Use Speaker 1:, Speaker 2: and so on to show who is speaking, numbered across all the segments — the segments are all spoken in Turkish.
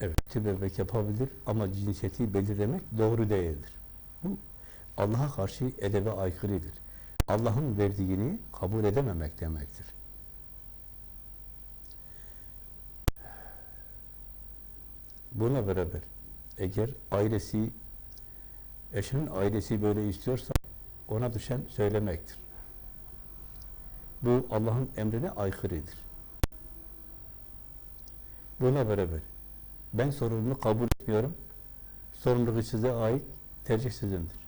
Speaker 1: Evet, tüp bebek yapabilir ama cinsiyeti belirlemek doğru değildir. Bu Allah'a karşı edebe aykırıdır. Allah'ın verdiğini kabul edememek demektir. Buna beraber eğer ailesi, eşinin ailesi böyle istiyorsa ona düşen söylemektir. Bu Allah'ın emrine aykırıdır. Buna beraber ben sorumluluğu kabul etmiyorum. Sorumluluğu size ait, tercih sizindir.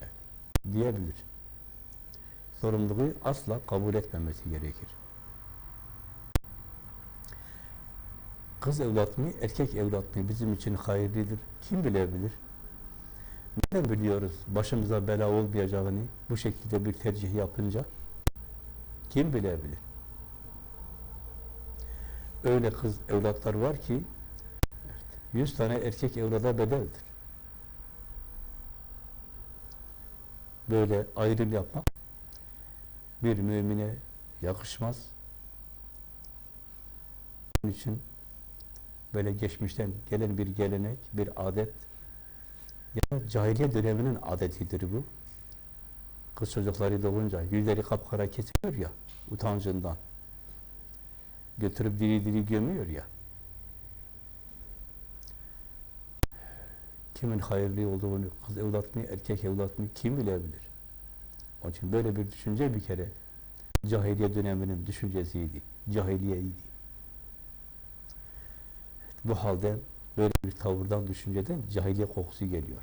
Speaker 1: Evet, diyebilir. Sorumluluğu asla kabul etmemesi gerekir. Kız evlat mı, erkek evlat mı bizim için hayırlıdır? Kim bilebilir? Neden biliyoruz başımıza bela olmayacağını bu şekilde bir tercih yapınca? Kim bilebilir? Öyle kız evlatlar var ki 100 tane erkek evlada bedeldir. Böyle ayrım yapmak bir mümine yakışmaz. Onun için böyle geçmişten gelen bir gelenek, bir adet ya cahiliye döneminin adetidir bu. Kız çocukları doğunca yüzleri kapkara kesiliyor ya utancından. Götürüp diri diri gömüyor ya. Kimin hayırlı olduğunu, kız evlat mı, erkek evlat mı kim bilebilir? Onun için böyle bir düşünce bir kere cahiliye döneminin düşüncesiydi, cahiliyeydi. Bu halde böyle bir tavırdan, düşünceden cahiliye kokusu geliyor.